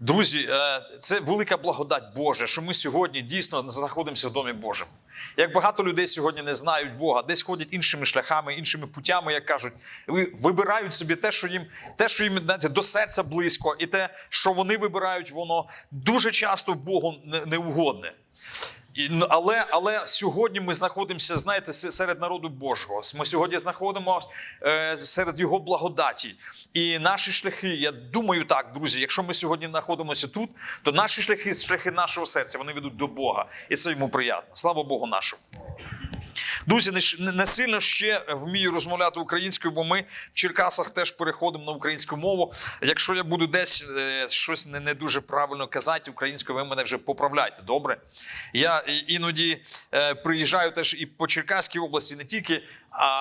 Друзі, е, це велика благодать Божа, що ми сьогодні дійсно знаходимося в домі Божому. Як багато людей сьогодні не знають Бога, десь ходять іншими шляхами, іншими путями, як кажуть, вибирають собі те, що їм те, що їм знаєте, до серця близько, і те, що вони вибирають, воно дуже часто Богу не- неугодне. Ну, але, але сьогодні ми знаходимося, знаєте, серед народу Божого. Ми сьогодні знаходимося е, серед Його благодаті. І наші шляхи, я думаю так, друзі, якщо ми сьогодні знаходимося тут, то наші шляхи, шляхи нашого серця, вони ведуть до Бога. І це йому приємно. Слава Богу нашому. Друзі, не, не- сильно ще вмію розмовляти українською, бо ми в Черкасах теж переходимо на українську мову. Якщо я буду десь е, щось не, не дуже правильно казати українською, ви мене вже поправляйте. Добре? Я іноді е, приїжджаю теж і по Черкаській області, не тільки,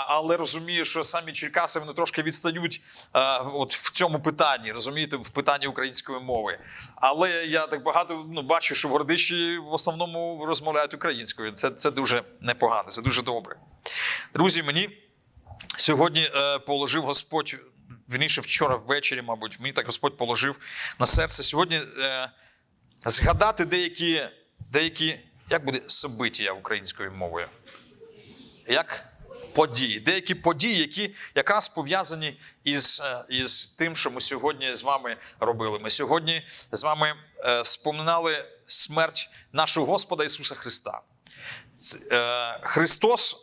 але розумію, що самі Черкаси вони трошки відстають е, от в цьому питанні, розумієте, в питанні української мови. Але я так багато ну, бачу, що в Городищі в основному розмовляють українською. Це, це дуже непогано, це дуже добре. Друзі, мені сьогодні е, положив Господь, вірніше вчора ввечері, мабуть, мені так Господь положив на серце сьогодні е, згадати деякі, деякі, як буде собиття українською мовою. Як події, деякі події, які якраз пов'язані із, е, із тим, що ми сьогодні з вами робили. Ми сьогодні з вами е, споминали смерть нашого Господа Ісуса Христа. Е, Христос.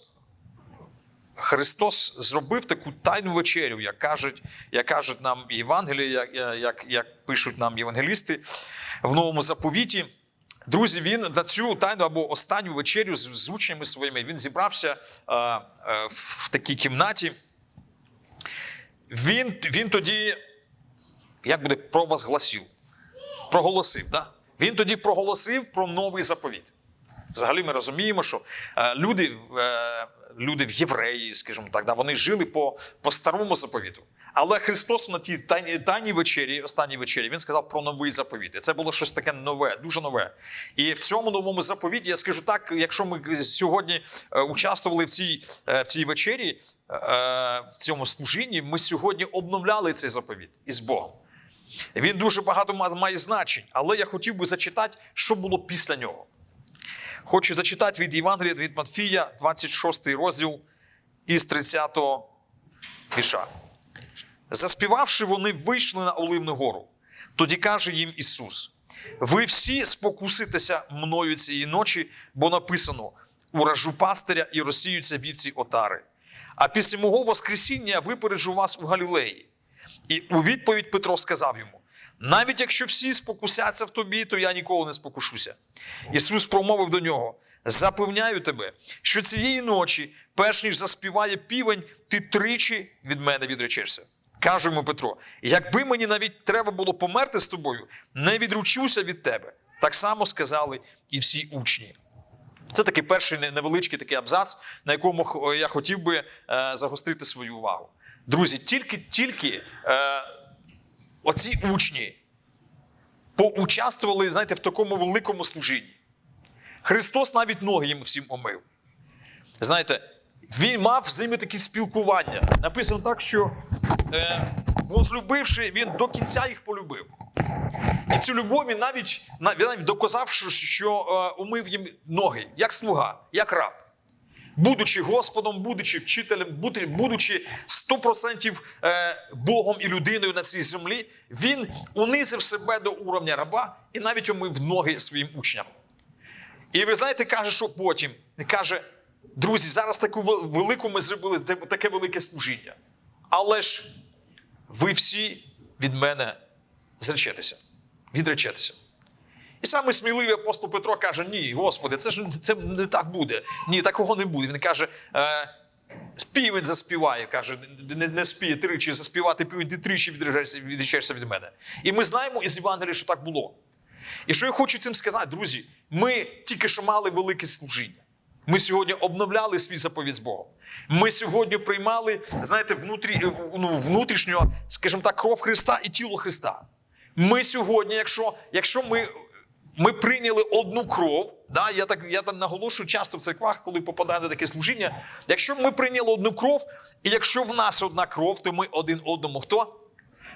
Христос зробив таку тайну вечерю, як кажуть, як кажуть нам Євангелії, як, як, як пишуть нам євангелісти в новому заповіті. Друзі, він на цю тайну або останню вечерю з, з учнями своїми він зібрався е, е, в такій кімнаті. Він, він тоді, як буде, провозгласив, проголосив. Да? Він тоді проголосив про новий заповіт. Взагалі ми розуміємо, що е, люди, е, люди в євреї, скажімо так, да, вони жили по, по старому заповіту. Але Христос на тій тайній вечері, останній вечері, він сказав про новий заповіт. І це було щось таке нове, дуже нове. І в цьому новому заповіті, я скажу так, якщо ми сьогодні е, участвували в цій, е, в цій вечері, е, в цьому служінні, ми сьогодні обновляли цей заповіт із Богом. Він дуже багато має значень, але я хотів би зачитати, що було після нього. Хочу зачитати від Євангелія від Матфія, 26 розділ із 30 віша. Заспівавши, вони вийшли на Оливну гору. Тоді каже їм Ісус: Ви всі спокуситеся мною цієї ночі, бо написано: уражу пастиря і розсіються вівці отари. А після мого Воскресіння випереджу вас у Галілеї. І у відповідь Петро сказав йому: навіть якщо всі спокусяться в тобі, то я ніколи не спокушуся. Ісус промовив до нього: Запевняю тебе, що цієї ночі, перш ніж заспіває півень, ти тричі від мене відречешся. Каже йому Петро: якби мені навіть треба було померти з тобою, не відручуся від тебе. Так само сказали і всі учні. Це такий перший невеличкий такий абзац, на якому я хотів би е, загострити свою увагу. Друзі, тільки, тільки е, оці учні поучаствували, знаєте, в такому великому служінні. Христос навіть ноги їм всім омив. Знаєте, він мав з ними такі спілкування. Написано так, що е, возлюбивши, він до кінця їх полюбив. І цю любов він навіть, на- навіть доказав, що, що е, умив їм ноги, як слуга, як раб. Будучи Господом, будучи вчителем, будучи 100% е, Богом і людиною на цій землі, він унизив себе до уровня раба і навіть умив ноги своїм учням. І ви знаєте, каже, що потім каже: друзі, зараз таку велику ми зробили таке велике служіння. Але ж ви всі від мене зречетеся, відречетеся. І саме сміливий апостол Петро каже: Ні, Господи, це ж це не так буде. Ні, такого не буде. Він каже: е, півень заспіває, каже, не, не спіє тричі заспівати півень, ти тричі відречешся від мене. І ми знаємо із Євангелія, що так було. І що я хочу цим сказати, друзі, ми тільки що мали велике служіння. Ми сьогодні обновляли свій заповідь з Богом. Ми сьогодні приймали, знаєте, внутрі, ну, внутрішнього, скажімо так, кров Христа і тіло Христа. Ми сьогодні, якщо, якщо ми, ми прийняли одну кров, да, я так я так наголошую часто в церквах, коли попадаю на таке служіння. Якщо ми прийняли одну кров, і якщо в нас одна кров, то ми один одному хто?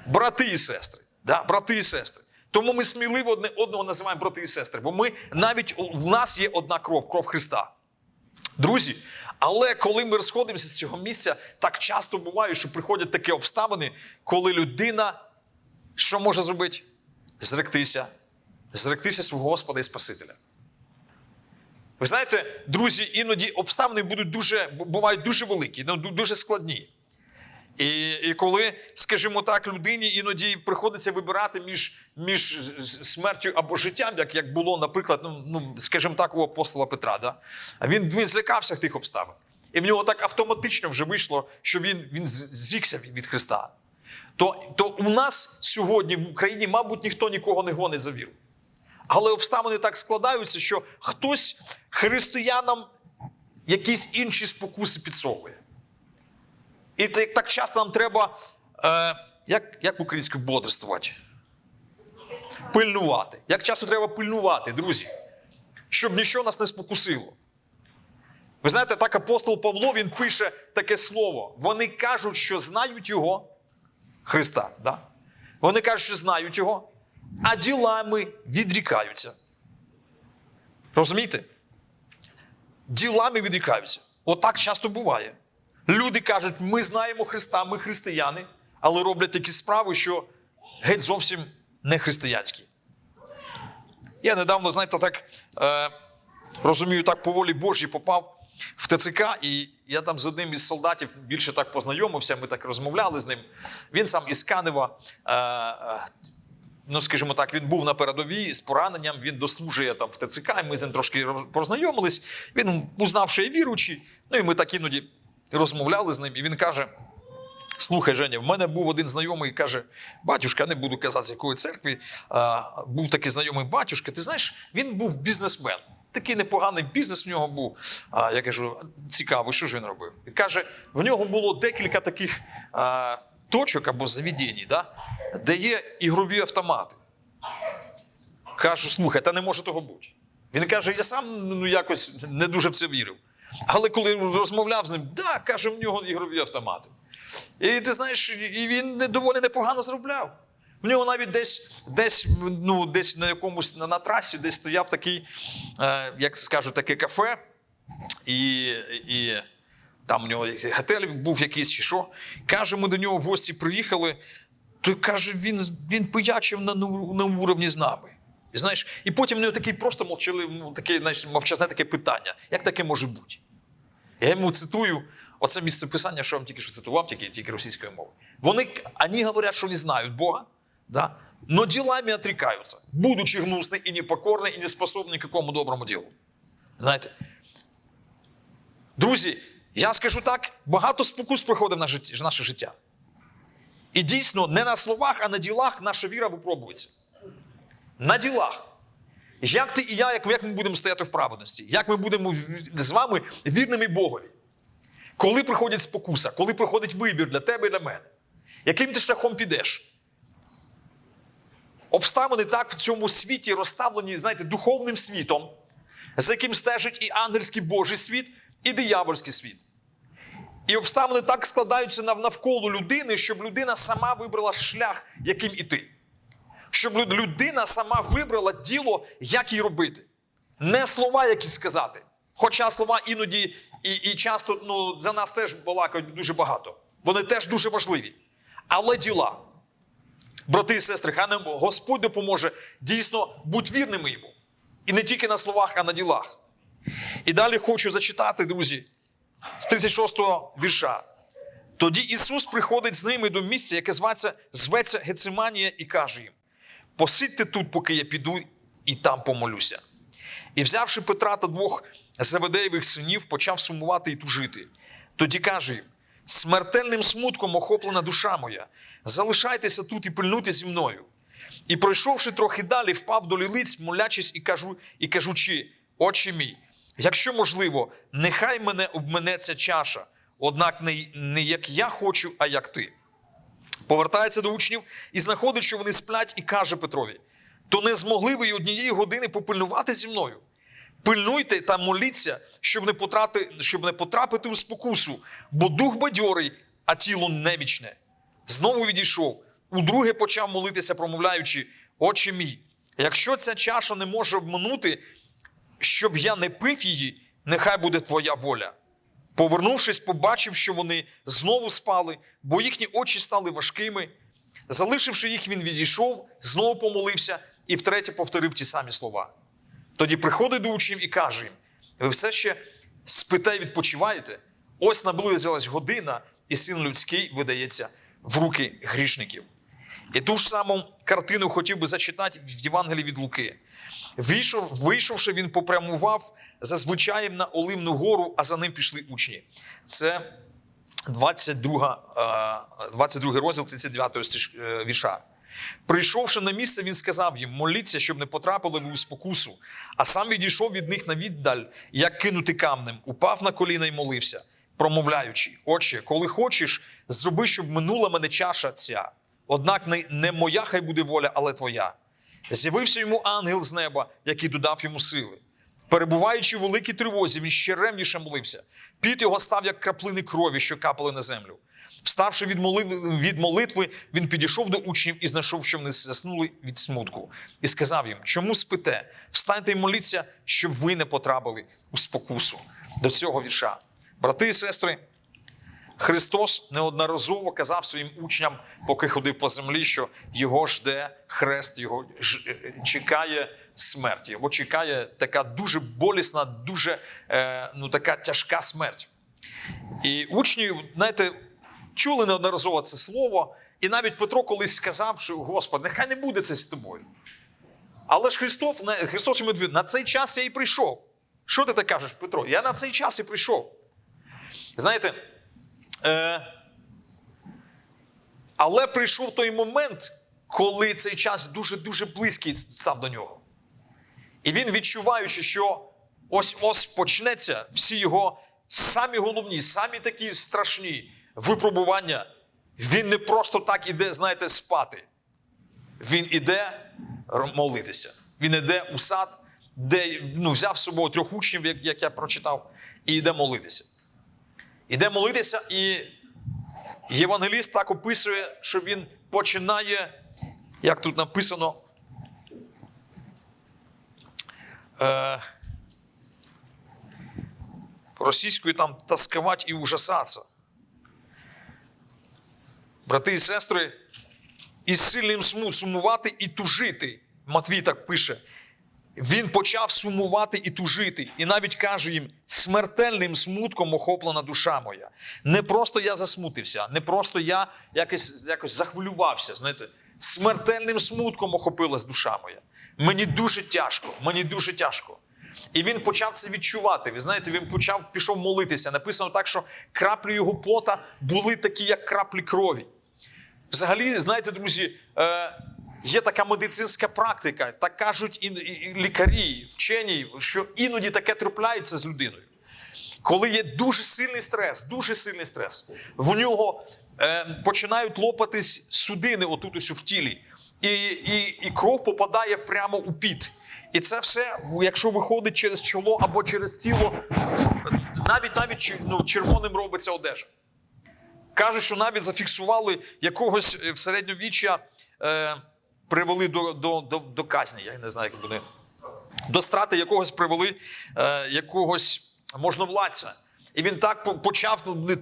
Брати і сестри. Да? Брати і сестри. Тому ми сміливо одне одного називаємо брати і сестри, бо ми навіть в нас є одна кров, кров Христа. Друзі, але коли ми розходимося з цього місця, так часто буває, що приходять такі обставини, коли людина що може зробити? Зректися, зректися свого Господа і Спасителя. Ви знаєте, друзі, іноді обставини будуть дуже, бувають дуже великі, ну, дуже складні. І і коли, скажімо так, людині іноді приходиться вибирати між між смертю або життям, як як було, наприклад, ну, ну скажімо так, у апостола Петра. Да? А він він злякався тих обставин. І в нього так автоматично вже вийшло, що він він зрікся від Христа. То, То у нас сьогодні в Україні, мабуть, ніхто нікого не гонить за віру. Але обставини так складаються, що хтось християнам якісь інші спокуси підсовує. І так часто нам треба, е, як як українською бодрствувати? Пильнувати. Як часто треба пильнувати, друзі, щоб нічого нас не спокусило. Ви знаєте, так апостол Павло він пише таке слово. Вони кажуть, що знають Його, Христа. Да? Вони кажуть, що знають Його, а ділами відрікаються. Розумієте? Ділами відрікаються. Отак часто буває. Люди кажуть, ми знаємо Христа, ми християни, але роблять такі справи, що геть зовсім не християнські. Я недавно, знаєте, так е, розумію, так по волі Божій попав в ТЦК, і я там з одним із солдатів більше так познайомився, ми так розмовляли з ним. Він сам із Канева, е, е, ну скажімо так, він був на передовій з пораненням, він дослужує там в ТЦК, і ми з ним трошки познайомились. Він узнав, що я віруючий, ну і ми так іноді розмовляли з ним, і він каже: Слухай, Женя, в мене був один знайомий, каже: батюшка, не буду казати, з якої церкви. А, був такий знайомий батюшка. Ти знаєш, він був бізнесмен. Такий непоганий бізнес в нього був. А я кажу, цікаво, що ж він робив? І каже, в нього було декілька таких а, точок або заведень, да, де є ігрові автомати. Кажу, слухай, та не може того бути. Він каже: я сам ну, якось не дуже в це вірив. Але коли розмовляв з ним, да, каже, в нього ігрові автомати. І ти знаєш, і він доволі непогано заробляв. В нього навіть десь десь, ну, десь на якомусь на, на трасі десь стояв такий, е, як скажу, таке кафе, і і там у нього готель був якийсь чи що. Каже, ми до нього в гості приїхали, то каже, він він пиячив на на уровні з нами. І знаєш, і потім в нього такий просто мовчали, ну, таке, знаєш, мовчазне таке питання. Як таке може бути? Я йому цитую оце місце писання, що я вам тільки що цитував, тільки тільки російською мовою. Вони вони говорять, що не знають Бога, да? но ділами отрікаються, будучи гнусні і непокорні, і не способні якому доброму ділу. Знаєте? Друзі, я скажу так: багато спокус приходить в наше життя. І дійсно, не на словах, а на ділах наша віра випробується. На ділах. Як ти і я, як, як ми будемо стояти в праведності? Як ми будемо з вами вірними Богові? Коли приходить спокуса, коли приходить вибір для тебе і для мене, яким ти шляхом підеш? Обставини так в цьому світі розставлені, знаєте, духовним світом, за яким стежить і ангельський Божий світ, і диявольський світ. І обставини так складаються навколо людини, щоб людина сама вибрала шлях, яким іти щоб людина сама вибрала діло, як їй робити. Не слова, які сказати. Хоча слова іноді і і часто ну, за нас теж балакають дуже багато. Вони теж дуже важливі. Але діла, брати і сестри, хай нам Господь допоможе дійсно бути вірними йому. І не тільки на словах, а на ділах. І далі хочу зачитати, друзі, з 36-го вірша. Тоді Ісус приходить з ними до місця, яке зветься, зветься Гециманія, і каже їм: посидьте тут, поки я піду і там помолюся. І, взявши Петра та двох Заведеєвих синів, почав сумувати і тужити. Тоді каже їм: смертельним смутком охоплена душа моя, залишайтеся тут і пильнуйте зі мною. І, пройшовши трохи далі, впав до лілиць, молячись і кажу, і кажучи, Отче мій, якщо можливо, нехай мене обменеться чаша, однак не, не як я хочу, а як ти. Повертається до учнів і знаходить, що вони сплять, і каже Петрові: то не змогли ви й однієї години попильнувати зі мною. Пильнуйте та моліться, щоб не потрапити, щоб не потрапити у спокусу, бо дух бадьорий, а тіло невічне. Знову відійшов. Удруге почав молитися, промовляючи: Отче мій, якщо ця чаша не може обманути, щоб я не пив її, нехай буде твоя воля. Повернувшись, побачив, що вони знову спали, бо їхні очі стали важкими. Залишивши їх, він відійшов, знову помолився і втретє повторив ті самі слова. Тоді приходить до учнів і каже їм: ви все ще спите і відпочиваєте? Ось наблизилась година, і син людський видається в руки грішників. І ту ж саму картину хотів би зачитати в Євангелії від Луки. Вийшов, вийшовши, він попрямував за звичаєм на Оливну гору, а за ним пішли учні. Це 22, е, 22 розділ 39 стиш- е, вірша. Прийшовши на місце, він сказав їм: моліться, щоб не потрапили ви у спокусу. А сам відійшов від них на віддаль, як кинути камнем, упав на коліна і молився, промовляючи: Отче, коли хочеш, зроби, щоб минула мене чаша ця. Однак не, моя хай буде воля, але твоя. З'явився йому ангел з неба, який додав йому сили. Перебуваючи в великій тривозі, він ще ревніше молився. Піт його став, як краплини крові, що капали на землю. Вставши від молитви, від молитви, він підійшов до учнів і знайшов, що вони заснули від смутку, і сказав їм: Чому спите? Встаньте і моліться, щоб ви не потрапили у спокусу. До цього вірша. Брати і сестри, Христос неодноразово казав своїм учням, поки ходив по землі, що його жде хрест, його е, чекає смерть, його чекає така дуже болісна, дуже е, ну, така тяжка смерть. І учні, знаєте, чули неодноразово це слово, і навіть Петро колись сказав, що Господь, нехай не буде це з тобою. Але ж Христос, Христос йому відповів, на цей час я і прийшов. Що ти так кажеш, Петро? Я на цей час і прийшов. Знаєте, е, але прийшов той момент, коли цей час дуже-дуже близький став до нього. І він, відчуваючи, що ось ось почнеться всі його самі головні, самі такі страшні випробування, він не просто так іде, знаєте, спати. Він іде молитися. Він іде у сад, де ну, взяв з собою трьох учнів, як, як я прочитав, і йде молитися. Іде молитися, і євангеліст так описує, що він починає, як тут написано, е, російською там тасковать і ужасатися. Брати і сестри, із сильним суму сумувати і тужити. Матвій так пише. Він почав сумувати і тужити, і навіть каже їм: смертельним смутком охоплена душа моя. Не просто я засмутився, не просто я якось, якось захвилювався. Знаєте, смертельним смутком охопилась душа моя. Мені дуже тяжко, мені дуже тяжко. І він почав це відчувати. Ви знаєте, він почав пішов молитися. Написано так, що краплі його пота були такі, як краплі крові. Взагалі, знаєте, друзі, е, є така медицинська практика, так кажуть і, лікарі, вчені, що іноді таке трапляється з людиною. Коли є дуже сильний стрес, дуже сильний стрес, в нього е, починають лопатись судини отут ось в тілі, і, і, і кров попадає прямо у піт. І це все, якщо виходить через чоло або через тіло, навіть навіть ну, червоним робиться одежа. Кажуть, що навіть зафіксували якогось е, в середньовіччя, е, привели до, до, до, до казні. Я не знаю, як буде. До страти якогось привели е, якогось можновладця. І він так почав ну, не,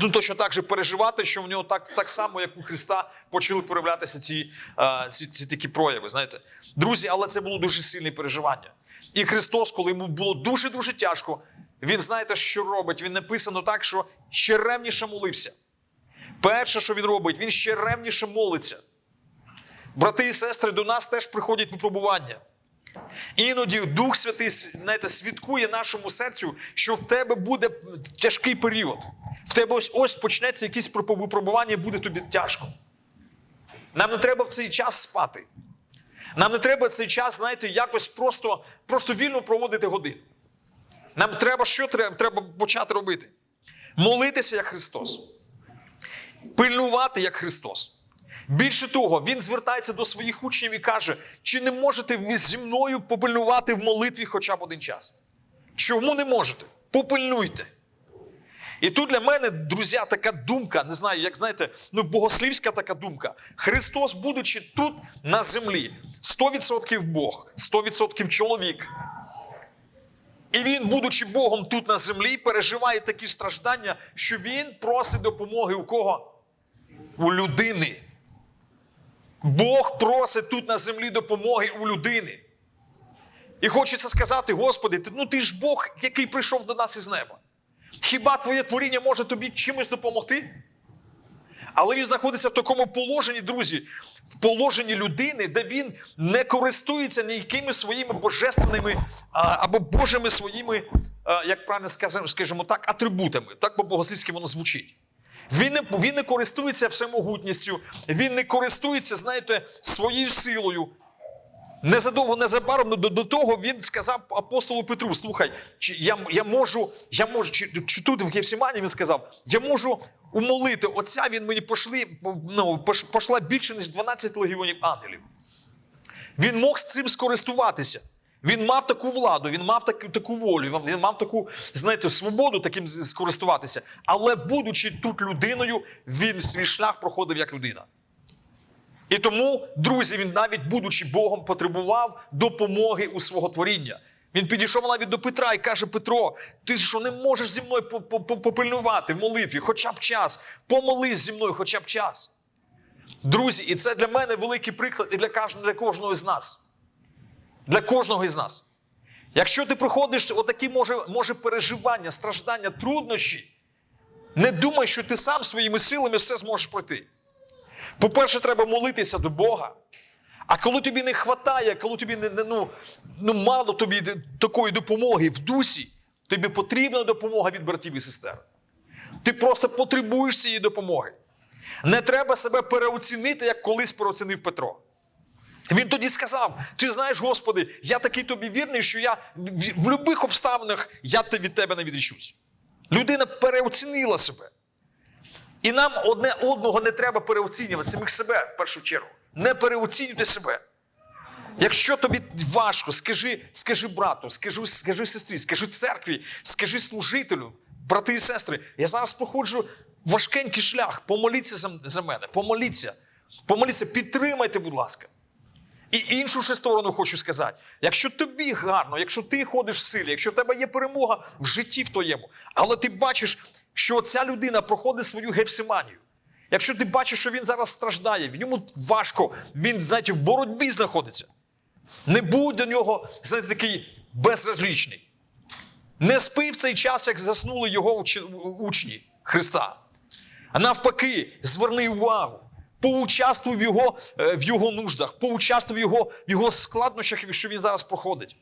ну, точно так же переживати, що в нього так, так само, як у Христа, почали проявлятися ці, е, ці, ці такі прояви. Знаєте, друзі, але це було дуже сильне переживання. І Христос, коли йому було дуже-дуже тяжко, він знаєте, що робить? Він написано так, що ще ревніше молився. Перше, що він робить, він ще ревніше молиться. Брати і сестри, до нас теж приходять випробування. Іноді Дух Святий знаєте, свідкує нашому серцю, що в тебе буде тяжкий період. В тебе ось ось почнеться якесь випробування, буде тобі тяжко. Нам не треба в цей час спати. Нам не треба цей час, знаєте, якось просто, просто вільно проводити годину. Нам треба що треба, треба почати робити? Молитися як Христос пильнувати як Христос. Більше того, він звертається до своїх учнів і каже: чи не можете ви зі мною попильнувати в молитві хоча б один час? Чому не можете? Попильнуйте. І тут для мене, друзі, така думка, не знаю, як знаєте, ну богослівська така думка. Христос, будучи тут на землі, 100% Бог, 100% чоловік. І він, будучи Богом тут на землі, переживає такі страждання, що він просить допомоги у кого? У людини. Бог просить тут на землі допомоги у людини. І хочеться сказати, Господи, ну ти ж Бог, який прийшов до нас із неба. Хіба твоє творіння може тобі чимось допомогти? Але він знаходиться в такому положенні, друзі, в положенні людини, де він не користується ніякими своїми божественними або Божими своїми, як правильно скажемо, так, атрибутами. Так по-богослівськи воно звучить. Він не, він не користується всемогутністю, він не користується, знаєте, своєю силою. Незадовго, незабаром до, до того він сказав апостолу Петру: слухай, чи я, я можу, я можу, чи, чи тут в Гефсімані він сказав, я можу умолити отця, він мені пошли, ну, пошла більше, ніж 12 легіонів ангелів. Він мог з цим скористуватися. Він мав таку владу, він мав таку, таку волю, він- мав таку, знаєте, свободу таким скористуватися. Але, будучи тут людиною, він свій шлях проходив як людина. І тому, друзі, він навіть, будучи Богом, потребував допомоги у свого творіння. Він підійшов навіть до Петра і каже: Петро, ти що не можеш зі мною по- по- по- попильнувати в молитві, хоча б час. Помолись зі мною хоча б час. Друзі, і це для мене великий приклад і для кожного з нас. Для кожного із нас. Якщо ти проходиш отакі може, може переживання, страждання, труднощі, не думай, що ти сам своїми силами все зможеш пройти. По-перше, треба молитися до Бога. А коли тобі не вистачає, коли тобі не, ну, ну, мало тобі такої допомоги в дусі, тобі потрібна допомога від братів і сестер. Ти просто потребуєш цієї допомоги. Не треба себе переоцінити, як колись переоцінив Петро. Він тоді сказав: Ти знаєш, Господи, я такий тобі вірний, що я в, будь-яких обставинах я від тебе не відрішусь. Людина переоцінила себе. І нам одне одного не треба переоцінювати, самих себе в першу чергу. Не переоцінюйте себе. Якщо тобі важко, скажи, скажи брату, скажи, скажи сестрі, скажи церкві, скажи служителю, брати і сестри, я зараз проходжу важкенький шлях. Помоліться за мене, помоліться. Помоліться, підтримайте, будь ласка. І іншу ще сторону хочу сказати: якщо тобі гарно, якщо ти ходиш в силі, якщо в тебе є перемога в житті в твоєму, але ти бачиш, що ця людина проходить свою гефсиманію. Якщо ти бачиш, що він зараз страждає, в ньому важко, він, знаєте, в боротьбі знаходиться. Не будь до нього, знаєте, такий безразлічний. Не спи в цей час, як заснули його учні Христа. А навпаки, зверни увагу, поучаствуй в його, е, в його нуждах, поучаствуй в його, в його складнощах, що він зараз проходить.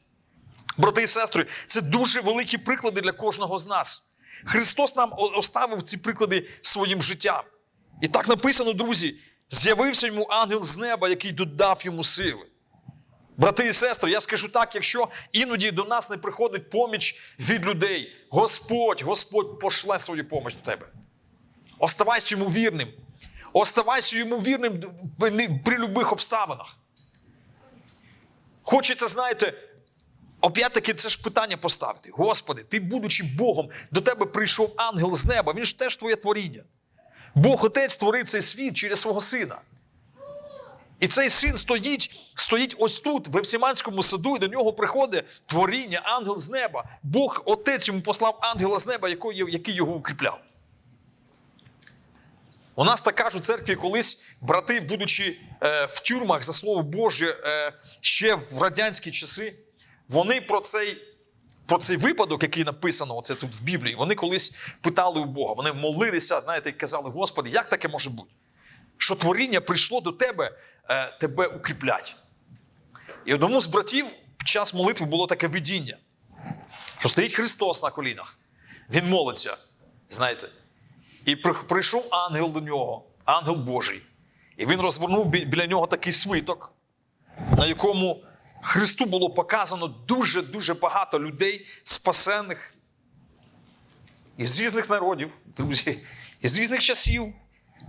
Брати і сестри, це дуже великі приклади для кожного з нас. Христос нам оставив ці приклади своїм життям. І так написано, друзі: з'явився йому ангел з неба, який додав йому сили. Брати і сестри, я скажу так: якщо іноді до нас не приходить поміч від людей, Господь, Господь пошле свою поміч до тебе. Оставайся йому вірним. Оставайся йому вірним при будь-яких обставинах. Хочеться, знаєте, опять-таки це ж питання поставити. Господи, ти, будучи Богом, до тебе прийшов ангел з неба, він ж теж твоє творіння. Бог Отець створив цей світ через свого сина. І цей син стоїть, стоїть ось тут, в Евсіманському саду, і до нього приходить творіння, ангел з неба. Бог Отець йому послав ангела з неба, який його укріпляв. У нас так кажуть церкві колись брати, будучи е, в тюрмах за слово Боже е, ще в радянські часи, вони про цей, про цей випадок, який написано оце тут в Біблії, вони колись питали у Бога. Вони молилися, знаєте, і казали: Господи, як таке може бути? Що творіння прийшло до тебе, е, тебе укріплять. І одному з братів під час молитви було таке видіння, що стоїть Христос на колінах. Він молиться, знаєте. І прийшов ангел до нього, ангел Божий. І він розвернув біля нього такий свиток, на якому Христу було показано дуже-дуже багато людей, спасених із різних народів, друзі, із різних часів,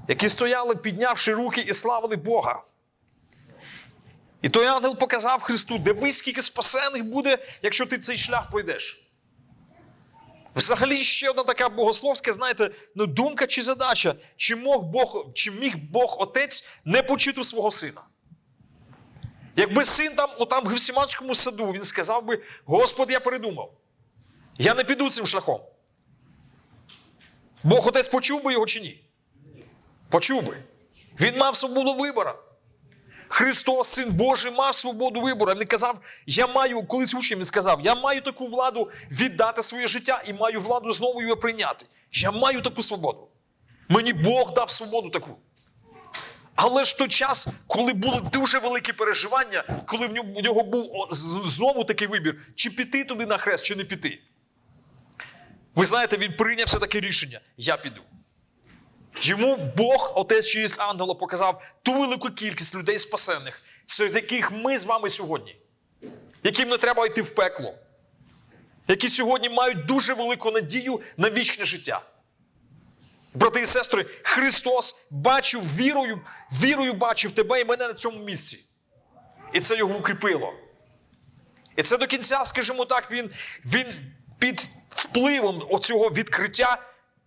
які стояли, піднявши руки і славили Бога. І той ангел показав Христу, дивись, скільки спасених буде, якщо ти цей шлях пройдеш. Взагалі ще одна така богословська, знаєте, ну думка чи задача, чи мог Бог, чи міг Бог Отець не почути свого сина? Якби син там, отам в Гефсиманському саду, він сказав би: Господи, я передумав. Я не піду цим шляхом. Бог Отець почув би його чи ні? Почув би. Він мав свободу вибору. Христос, Син Божий, мав свободу вибору. Він казав, я маю, колись учням він сказав, я маю таку владу віддати своє життя і маю владу знову його прийняти. Я маю таку свободу. Мені Бог дав свободу таку. Але ж той час, коли були дуже великі переживання, коли в нього, був знову такий вибір, чи піти туди на хрест, чи не піти. Ви знаєте, він прийняв все таке рішення: я піду. Йому Бог, Отець через ангела, показав ту велику кількість людей спасених, серед яких ми з вами сьогодні, яким не треба йти в пекло, які сьогодні мають дуже велику надію на вічне життя. Брати і сестри, Христос бачив вірою, вірою бачив тебе і мене на цьому місці. І це його укріпило. І це до кінця, скажімо так, він, він під впливом оцього відкриття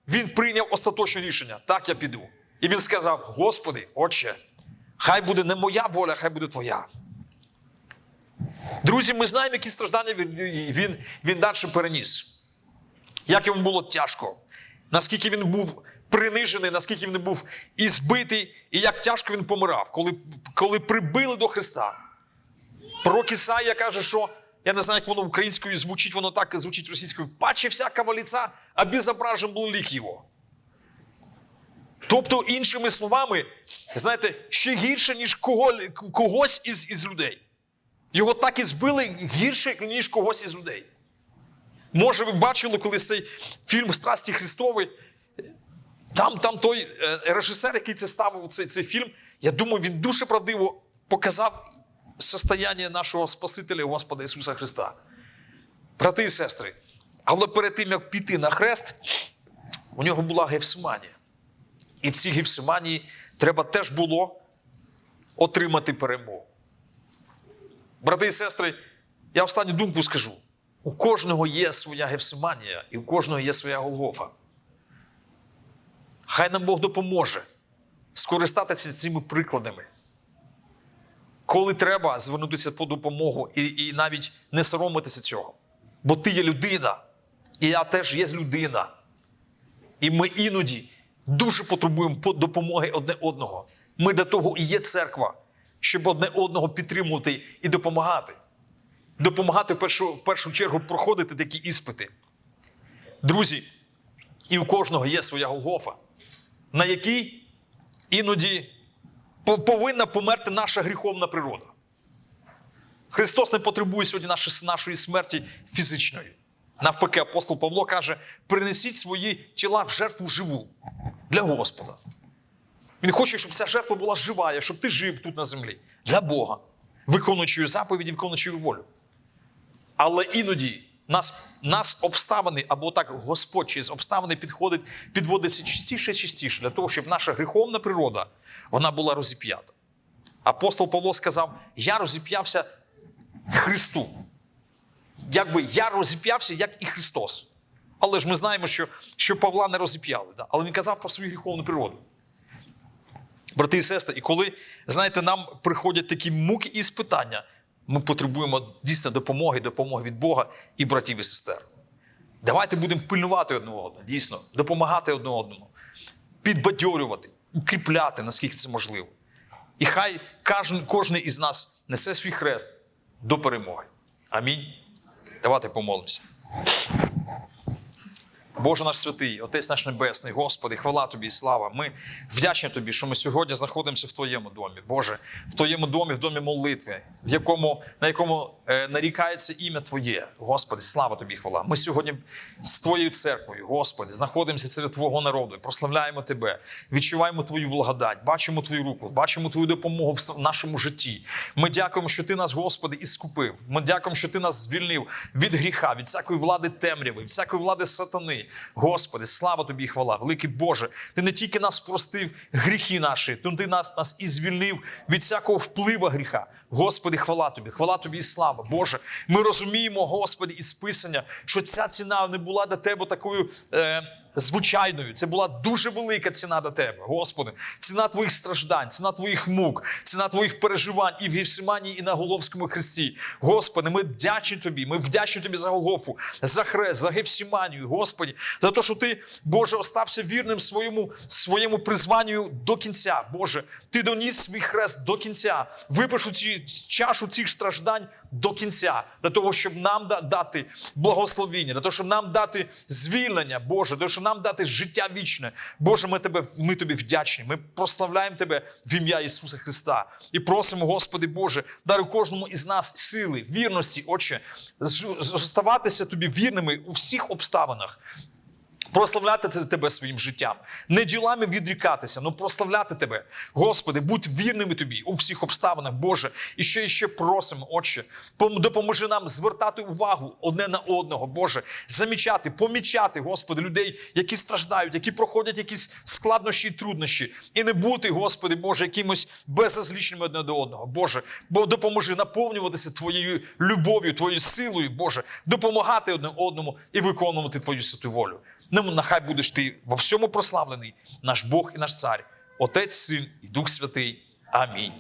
він прийняв остаточне рішення. Так я піду. І він сказав: Господи, Отче, хай буде не моя воля, хай буде твоя. Друзі, ми знаємо, які страждання він, він, далі переніс. Як йому було тяжко, наскільки він був принижений, наскільки він був і збитий, і як тяжко він помирав, коли, коли прибили до Христа. Пророк Ісаїя каже, що я не знаю, як воно українською звучить, воно так і звучить російською. Паче всякого лица, а безображен був лік його. Тобто, іншими словами, знаєте, ще гірше, ніж кого, когось із, із людей. Його так і збили гірше, ніж когось із людей. Може, ви бачили колись цей фільм Страсті Христові. Там, там той е, режисер, який це ставив цей, цей фільм, я думаю, він дуже правдиво показав состояння нашого Спасителя Господа Ісуса Христа. Брати і сестри, але перед тим, як піти на хрест, у нього була гефсиманія. І в цій гефсиманії треба теж було отримати перемогу. Брати і сестри, я останню думку скажу: у кожного є своя гефсиманія, і у кожного є своя Голгофа. Хай нам Бог допоможе скористатися цими прикладами. Коли треба звернутися по допомогу і, і навіть не соромитися цього. Бо ти є людина, і я теж є людина. І ми іноді дуже потребуємо допомоги одне одного. Ми для того і є церква, щоб одне одного підтримувати і допомагати. Допомагати в першу, в першу чергу проходити такі іспити. Друзі, і у кожного є своя Голгофа, на якій іноді повинна померти наша гріховна природа. Христос не потребує сьогодні нашої, смерті фізичної. Навпаки, апостол Павло каже: принесіть свої тіла в жертву живу для Господа. Він хоче, щоб ця жертва була жива, щоб ти жив тут на землі для Бога, виконуючи заповіді, виконуючи волю. Але іноді нас, нас обставини, або так Господь через обставини підходить, підводиться частіше частіше для того, щоб наша гріховна природа вона була розіп'ята. Апостол Павло сказав: Я розіп'явся Христу. Якби я розіп'явся, як і Христос. Але ж ми знаємо, що, що Павла не розіп'яли. Да? Але він казав про свою гріховну природу. Брати і сестри, і коли, знаєте, нам приходять такі муки і спитання, ми потребуємо дійсно допомоги, допомоги від Бога і братів і сестер. Давайте будемо пильнувати одне одного, дійсно, допомагати одне одному, підбадьорювати, укріпляти, наскільки це можливо. І хай кожен, кожен із нас несе свій хрест до перемоги. Амінь. Давайте помолимося. Боже наш святий, Отець наш Небесний, Господи, хвала Тобі і слава. Ми вдячні Тобі, що ми сьогодні знаходимося в Твоєму домі. Боже, в Твоєму домі, в домі молитви, в якому, на якому е, нарікається ім'я Твоє. Господи, слава Тобі, хвала. Ми сьогодні з Твоєю церквою, Господи, знаходимося серед Твого народу, прославляємо Тебе, відчуваємо Твою благодать, бачимо Твою руку, бачимо Твою допомогу в нашому житті. Ми дякуємо, що Ти нас, Господи, іскупив. Ми дякуємо, що Ти нас звільнив від гріха, від всякої влади темряви, від всякої влади сатани. Господи, слава тобі хвала, великий Боже. Ти не тільки нас простив гріхи наші, ти нас, нас і звільнив від всякого впливу гріха. Господи, хвала тобі, хвала тобі і слава. Боже, ми розуміємо, Господи, із Писання, що ця ціна не була для тебе такою. Е, Звичайною, це була дуже велика ціна до тебе, Господи. Ціна твоїх страждань, ціна твоїх мук, ціна твоїх переживань і в Гефсиманії, і на Головському хресті. Господи, ми вдячні тобі. Ми вдячні тобі за Голгофу, за хрест, за Гефсиманію, Господи, за те, що ти, Боже, остався вірним своєму, своєму призванню до кінця. Боже, ти доніс свій хрест до кінця, випив ці чашу цих страждань до кінця, для того, щоб нам дати благословіння, для того, щоб нам дати звільнення, Боже, для того, щоб нам дати життя вічне. Боже, ми тебе ми тобі вдячні. Ми прославляємо тебе в ім'я Ісуса Христа і просимо, Господи Боже, даруй кожному із нас сили, вірності, Отче, зоставатися тобі вірними у всіх обставинах. Прославляти тебе своїм життям, не ділами відрікатися, але прославляти тебе. Господи, будь вірними тобі у всіх обставинах, Боже. І ще і ще просимо, Отче, допоможи нам звертати увагу одне на одного, Боже, замічати, помічати, Господи, людей, які страждають, які проходять якісь складнощі і труднощі, і не бути, Господи, Боже, якимось безразлічними одне до одного. Боже, бо допоможи наповнюватися Твоєю любов'ю, Твоєю силою, Боже, допомагати одне одному і виконувати Твою святу волю. Ну, нехай будеш ти во всьому прославлений, наш Бог і наш Цар, Отець, Син і Дух Святий. Амінь.